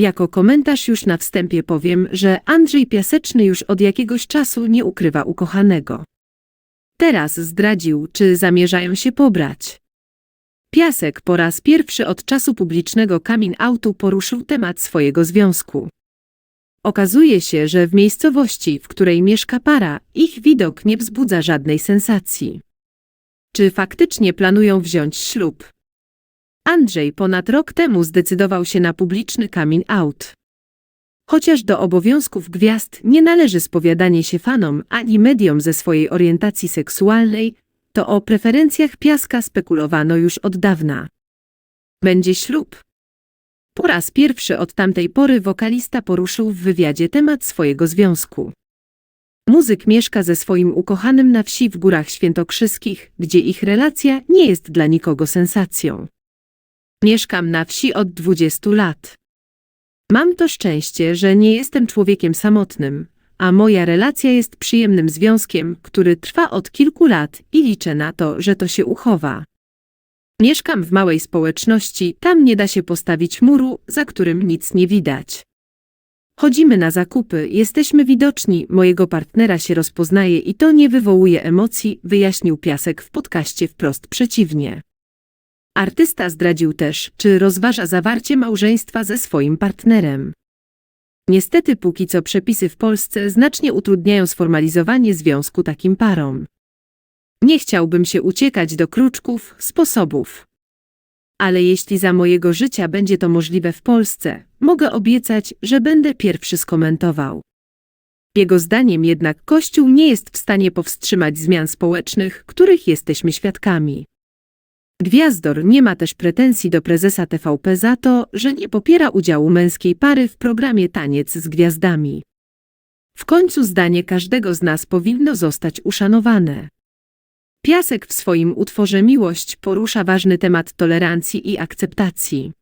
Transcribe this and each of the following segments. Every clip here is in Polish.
Jako komentarz już na wstępie powiem, że Andrzej Piaseczny już od jakiegoś czasu nie ukrywa ukochanego. Teraz zdradził, czy zamierzają się pobrać. Piasek po raz pierwszy od czasu publicznego coming outu poruszył temat swojego związku. Okazuje się, że w miejscowości, w której mieszka para, ich widok nie wzbudza żadnej sensacji. Czy faktycznie planują wziąć ślub? Andrzej ponad rok temu zdecydował się na publiczny coming out. Chociaż do obowiązków gwiazd nie należy spowiadanie się fanom ani mediom ze swojej orientacji seksualnej, to o preferencjach Piaska spekulowano już od dawna. Będzie ślub. Po raz pierwszy od tamtej pory wokalista poruszył w wywiadzie temat swojego związku. Muzyk mieszka ze swoim ukochanym na wsi w Górach Świętokrzyskich, gdzie ich relacja nie jest dla nikogo sensacją. Mieszkam na wsi od 20 lat. Mam to szczęście, że nie jestem człowiekiem samotnym, a moja relacja jest przyjemnym związkiem, który trwa od kilku lat i liczę na to, że to się uchowa. Mieszkam w małej społeczności, tam nie da się postawić muru, za którym nic nie widać. Chodzimy na zakupy, jesteśmy widoczni, mojego partnera się rozpoznaje i to nie wywołuje emocji, wyjaśnił Piasek w podcaście wprost przeciwnie. Artysta zdradził też, czy rozważa zawarcie małżeństwa ze swoim partnerem. Niestety póki co przepisy w Polsce znacznie utrudniają sformalizowanie związku takim parom. Nie chciałbym się uciekać do kruczków, sposobów. Ale jeśli za mojego życia będzie to możliwe w Polsce, mogę obiecać, że będę pierwszy skomentował. Jego zdaniem jednak Kościół nie jest w stanie powstrzymać zmian społecznych, których jesteśmy świadkami. Gwiazdor nie ma też pretensji do prezesa TVP za to, że nie popiera udziału męskiej pary w programie Taniec z Gwiazdami. W końcu zdanie każdego z nas powinno zostać uszanowane. Piasek w swoim utworze Miłość porusza ważny temat tolerancji i akceptacji.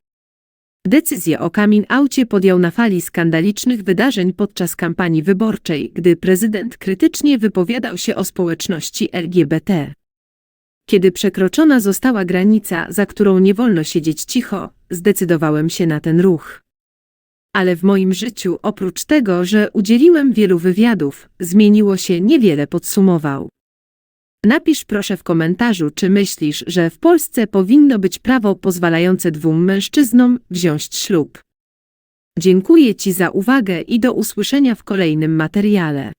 Decyzję o coming aucie podjął na fali skandalicznych wydarzeń podczas kampanii wyborczej, gdy prezydent krytycznie wypowiadał się o społeczności LGBT. Kiedy przekroczona została granica, za którą nie wolno siedzieć cicho, zdecydowałem się na ten ruch. Ale w moim życiu, oprócz tego, że udzieliłem wielu wywiadów, zmieniło się niewiele, podsumował. Napisz proszę w komentarzu, czy myślisz, że w Polsce powinno być prawo pozwalające dwóm mężczyznom wziąć ślub. Dziękuję Ci za uwagę i do usłyszenia w kolejnym materiale.